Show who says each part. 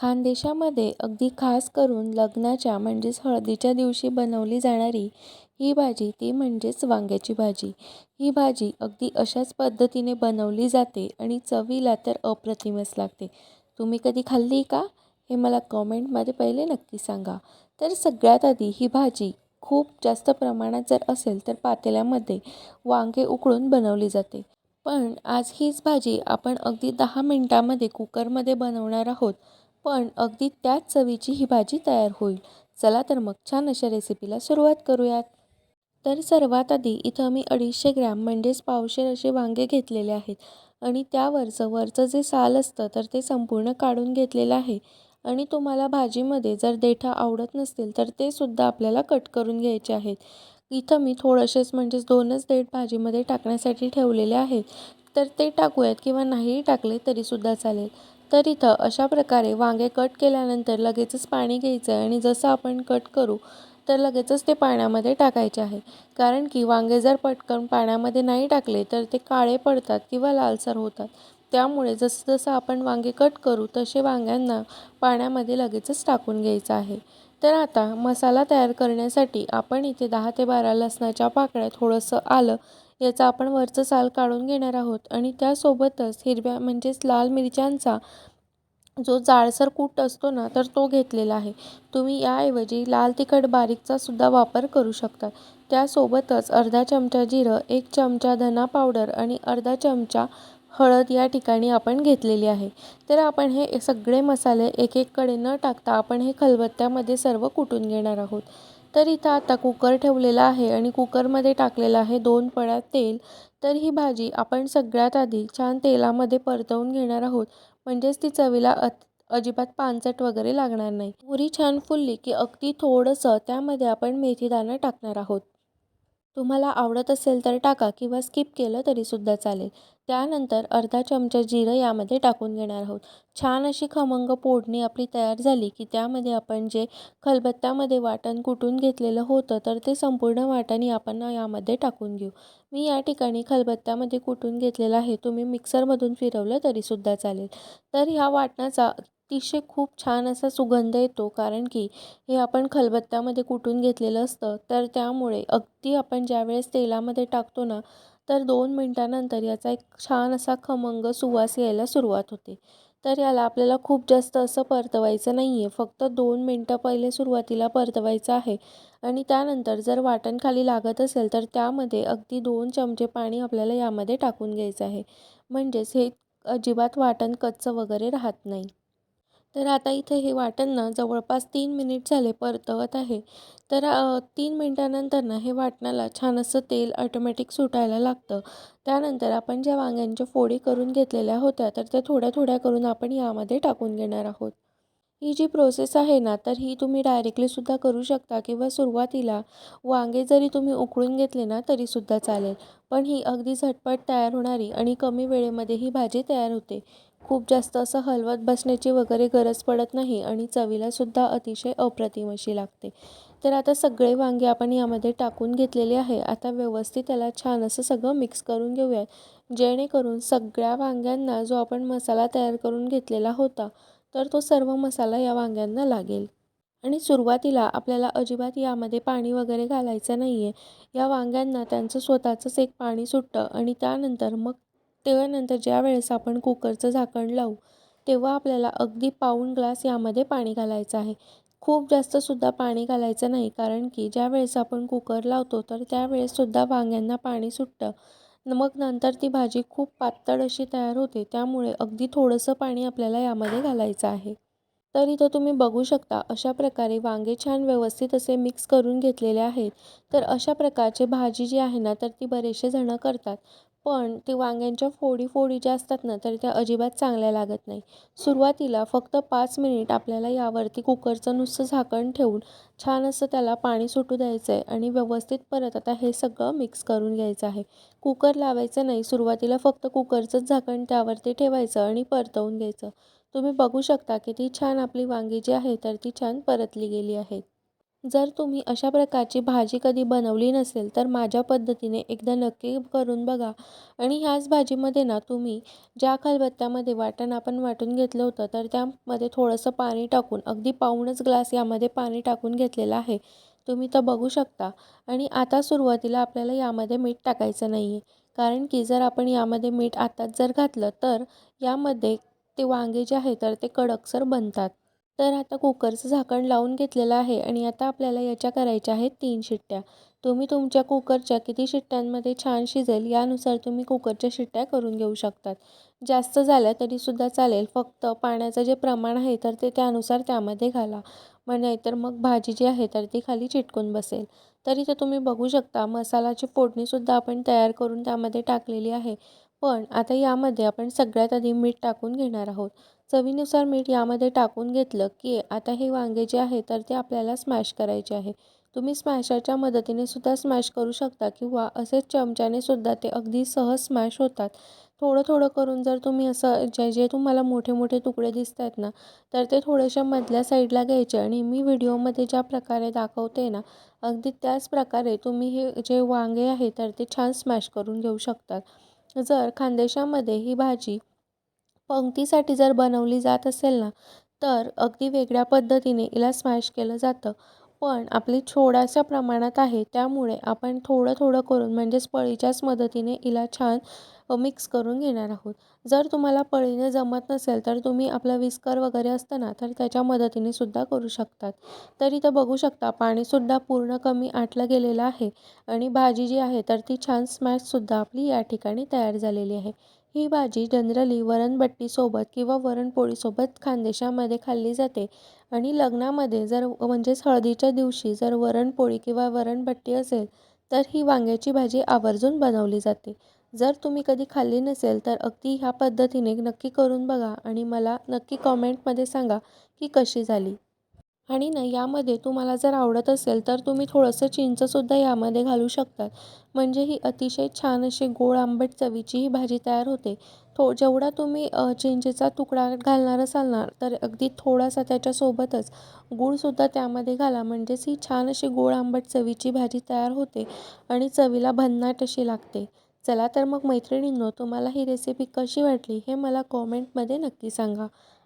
Speaker 1: खानदेशामध्ये अगदी खास करून लग्नाच्या म्हणजेच हळदीच्या दिवशी बनवली जाणारी ही भाजी ती म्हणजेच वांग्याची भाजी. ही भाजी अगदी अशाच पद्धतीने बनवली जाते आणि चवीला तर अप्रतिमच लागते. तुम्ही कधी खाल्ली का? हे मला कॉमेंटमध्ये पहिले नक्की सांगा. तर सगळ्यात आधी ही भाजी खूप जास्त प्रमाणात जर असेल तर पातेल्यामध्ये वांगे उकळून बनवली जाते. पण आज हीच भाजी आपण अगदी दहा मिनटामध्ये कुकरमध्ये बनवणार आहोत. पण अगदी त्याच चवीची ही भाजी तयार होईल. चला तर मग छान अशा रेसिपीला सुरुवात करूयात. तर सर्वात आधी इथं मी अडीचशे ग्रॅम म्हणजेच पावशेर असे वांगे घेतलेले आहेत. आणि त्यावरचं वरचं जे साल असतं तर ते संपूर्ण काढून घेतलेलं आहे. आणि तुम्हाला भाजीमध्ये जर देठा आवडत नसतील तर ते सुद्धा आपल्याला कट करून घ्यायचे आहेत. इथं मी थोडंसेच म्हणजेच दोनच देठ भाजीमध्ये टाकण्यासाठी ठेवलेले आहेत. तर ते टाकूयात किंवा नाहीही टाकले तरीसुद्धा चालेल. तर इथं अशा प्रकारे वांगे कट केल्यानंतर लगेचच पाणी घ्यायचं आहे आणि जसं आपण कट करू तर लगेचच ते पाण्यामध्ये टाकायचे आहे. कारण की वांगे जर पटकन पाण्यामध्ये नाही टाकले तर ते काळे पडतात किंवा लालसर होतात. त्यामुळे जसं जसं आपण वांगे कट करू तसे वांग्यांना पाण्यामध्ये लगेचच टाकून घ्यायचं आहे. तर आता मसाला तयार करण्यासाठी आपण इथे दहा ते बारा लसणाच्या पाकळ्या थोडंसं आलं याचा आपण वरचं साल काढून घेणार आहोत. आणि त्यासोबतच हिरव्या म्हणजेच लाल मिरच्यांचा जो जाळसर कूट असतो ना तर तो घेतलेला आहे. तुम्ही याऐवजी लाल तिखट बारीकचा सुद्धा वापर करू शकता. त्यासोबतच अर्धा चमचा जिरं एक चमचा धना पावडर आणि अर्धा चमचा हळद या ठिकाणी आपण घेतलेली आहे. तर आपण हे सगळे मसाले एक एककडे न टाकता आपण हे खलबत्त्यामध्ये सर्व कुटून घेणार आहोत. तर इथं आता कुकर ठेवलेला आहे आणि कुकरमध्ये टाकलेलं आहे दोन पळ्या तेल. तर ही भाजी आपण सगळ्यात आधी छान तेलामध्ये परतवून घेणार आहोत. म्हणजेच ती चवीला अत अजिबात पानचट वगैरे लागणार नाही. पुरी छान फुलली की अगदी थोडंसं त्यामध्ये आपण मेथीदाणा टाकणार आहोत. तुम्हाला आवडत असेल तर टाका किंवा स्किप केलं तरीसुद्धा चालेल. त्यानंतर अर्धा चमचा जिरं यामध्ये टाकून घेणार आहोत. छान अशी खमंग फोडणी आपली तयार झाली की त्यामध्ये आपण जे खलबत्त्यामध्ये वाटण कुटून घेतलेलं होतं तर ते संपूर्ण वाटण आपण यामध्ये टाकून घेऊ. मी या ठिकाणी खलबत्त्यामध्ये कुटून घेतलेलं आहे. तुम्ही मिक्सरमधून फिरवलं तरीसुद्धा चालेल. तर ह्या वाटणाचा अतिशय खूप छान असा सुगंध येतो. कारण की हे आपण खलबत्त्यामध्ये कुटून घेतलेलं असतं. तर त्यामुळे अगदी आपण ज्यावेळेस तेलामध्ये टाकतो ना तर दोन मिनटानंतर याचा एक छान असा खमंग सुवास यायला सुरुवात होते. तर याला आपल्याला खूप जास्त असं परतवायचं नाही आहे फक्त दोन मिनटं पहिले सुरुवातीला परतवायचं आहे. आणि त्यानंतर जर वाटण खाली लागत असेल तर त्यामध्ये अगदी दोन चमचे पाणी आपल्याला यामध्ये टाकून घ्यायचं आहे. म्हणजेच हे अजिबात वाटण कच्चं वगैरे राहत नाही. तर आता इथे हे वाटण ना जवळपास तीन मिनिट झाले परतवत आहे. तर तीन मिनटानंतर ना हे वाटणाला छान असं तेल ऑटोमॅटिक सुटायला लागतं. त्यानंतर आपण ज्या वांग्यांच्या फोडी करून घेतलेल्या होत्या तर त्या थोड्या थोड्या करून आपण यामध्ये टाकून घेणार आहोत. ही जी प्रोसेस आहे ना तर ही तुम्ही डायरेक्टलीसुद्धा करू शकता किंवा सुरुवातीला वांगे जरी तुम्ही उकळून घेतले ना तरीसुद्धा चालेल. पण ही अगदी झटपट तयार होणारी आणि कमी वेळेमध्ये ही भाजी तयार होते. खूप जास्त असं हलवत बसण्याची वगैरे गरज पडत नाही आणि चवीलासुद्धा अतिशय अप्रतिम अशी लागते. तर आता सगळे वांगे आपण यामध्ये टाकून घेतलेले आहे. आता व्यवस्थित त्याला छान असं सगळं मिक्स करून घेऊया. जेणेकरून सगळ्या वांग्यांना जो आपण मसाला तयार करून घेतलेला होता तर तो सर्व मसाला या वांग्यांना लागेल. आणि सुरुवातीला आपल्याला अजिबात यामध्ये पाणी वगैरे घालायचं नाही आहे या वांग्यांना त्यांचं स्वतःचंच एक पाणी सुटतं आणि त्यानंतर मग त्यानंतर ज्या वेळेस आपण कुकरचं झाकण लावू तेव्हा आपल्याला अगदी पाऊण ग्लास यामध्ये पाणी घालायचं आहे. खूप जास्तसुद्धा पाणी घालायचं नाही कारण की ज्या वेळेस आपण कुकर लावतो तर त्यावेळेससुद्धा वांग्यांना पाणी सुटतं. मग नंतर ती भाजी खूप पातळ अशी तयार होते त्यामुळे अगदी थोडंसं पाणी आपल्याला यामध्ये घालायचं आहे. तर इथं तुम्ही बघू शकता अशा प्रकारे वांगे छान व्यवस्थित असे मिक्स करून घेतलेले आहेत. तर अशा प्रकारचे भाजी जी आहे ना तर ती बरेचसे जणं करतात. पण ते वांग्यांच्या फोडी फोडी ज्या असतात ना तर त्या अजिबात चांगल्या लागत नाही. सुरुवातीला फक्त पाच मिनिट आपल्याला यावरती कुकरचं नुसतं झाकण ठेवून छान असं त्याला पाणी सुटू द्यायचं आहे आणि व्यवस्थित परत आता हे सगळं मिक्स करून घ्यायचं आहे. कुकर लावायचं नाही सुरुवातीला फक्त कुकरचंच झाकण त्यावरती ठेवायचं आणि परतवून घ्यायचं. तुम्ही बघू शकता की ती छान आपली वांगी जी आहे तर ती छान परतली गेली आहेत जर तुम्ही अशा प्रकारची भाजी कधी बनवली नसेल तर माझ्या पद्धतीने एकदा नक्की करून बघा. आणि ह्याच भाजीमध्ये ना तुम्ही ज्या खलबत्त्यामध्ये वाटण आपण वाटून घेतलं होतं तर त्यामध्ये थोडंसं पाणी टाकून अगदी पाऊणच ग्लास यामध्ये पाणी टाकून घेतलेलं आहे. तुम्ही तर बघू शकता. आणि आता सुरुवातीला आपल्याला यामध्ये मीठ टाकायचं नाही आहे कारण की जर आपण यामध्ये मीठ आताच जर घातलं तर यामध्ये ते वांगे जे आहे तर ते कडकसर बनतात. तर आता कुकरचं झाकण लावून घेतलेलं आहे आणि आता आपल्याला याच्या करायच्या आहेत तीन शिट्ट्या. तुम्ही तुमच्या कुकरच्या किती शिट्ट्यांमध्ये छान शिजेल यानुसार तुम्ही कुकरच्या शिट्ट्या करून घेऊ शकतात. जास्त झाल्या तरीसुद्धा चालेल. फक्त पाण्याचं जे प्रमाण आहे तर ते त्यानुसार त्यामध्ये घाला. मग नाहीतर मग भाजी जी आहे तर ती खाली चिटकून बसेल. तरी तर तुम्ही बघू शकता मसालाची फोडणीसुद्धा आपण तयार करून त्यामध्ये टाकलेली आहे. पण आता यामध्ये आपण सगळ्यात आधी मीठ टाकून घेणार आहोत. चवीनुसार मीठ यामध्ये टाकून घेतलं की आता हे वांगे जे आहे तर ते आपल्याला स्मॅश करायचे आहे. तुम्ही स्मॅशरच्या मदतीने सुद्धा स्मॅश करू शकता किंवा असेच चमच्याने सुद्धा ते अगदी सहज स्मॅश होतात. थोडं थोडं करून जर तुम्ही असं जे जे तुम्हाला मोठे मोठे तुकडे दिसत आहेत ना तर ते थोडेसे मधल्या साईडला घ्यायचे आणि मी व्हिडिओमध्ये ज्या प्रकारे दाखवते ना अगदी त्याच प्रकारे तुम्ही हे जे वांगे आहे तर ते छान स्मॅश करून घेऊ शकतात जर खानदेशामध्ये ही भाजी पंक्तीसाठी जर बनवली जात असेल ना तर अगदी वेगळ्या पद्धतीने हिला स्मॅश केलं जातं. पण आपली थोड्याशा प्रमाणात आहे त्यामुळे आपण थोडं थोडं करून म्हणजेच पळीच्याच मदतीने हिला छान मिक्स करून घेणार आहोत. जर तुम्हाला पळीने जमत नसेल तर तुम्ही आपला विस्कर वगैरे असतं ना तर त्याच्या मदतीने सुद्धा करू शकतात. तर इथं बघू शकता पाणीसुद्धा पूर्ण कमी आटलं गेलेलं आहे. आणि भाजी जी आहे तर ती छान स्मॅशसुद्धा आपली या ठिकाणी तयार झालेली आहे. ही भाजी जनरली वरणबट्टीसोबत किंवा वरणपोळीसोबत खानदेशामध्ये खाल्ली जाते. आणि लग्नामध्ये जर म्हणजेच हळदीच्या दिवशी जर वरणपोळी किंवा वरणबट्टी असेल तर ही वांग्याची भाजी आवर्जून बनवली जाते. जर तुम्ही कधी खाल्ली नसेल तर अगदी ह्या पद्धतीने नक्की करून बघा आणि मला नक्की कॉमेंटमध्ये सांगा की कशी झाली. आणि ना यामध्ये तुम्हाला जर आवडत असेल तर तुम्ही थोडंसं चिंचसुद्धा यामध्ये घालू शकतात. म्हणजे ही अतिशय छान अशी गोड आंबट चवीची ही भाजी तयार होते. थो जेवढा तुम्ही चिंचेचा तुकडा घालणार असाल ना तर अगदी थोडासा त्याच्यासोबतच गूळसुद्धा त्यामध्ये घाला. म्हणजेच ही छान अशी गोड आंबट चवीची भाजी तयार होते आणि चवीला भन्नाट अशी लागते. चला तर मग मैत्रिणींनो तुम्हाला ही रेसिपी कशी वाटली हे मला कॉमेंटमध्ये नक्की सांगा.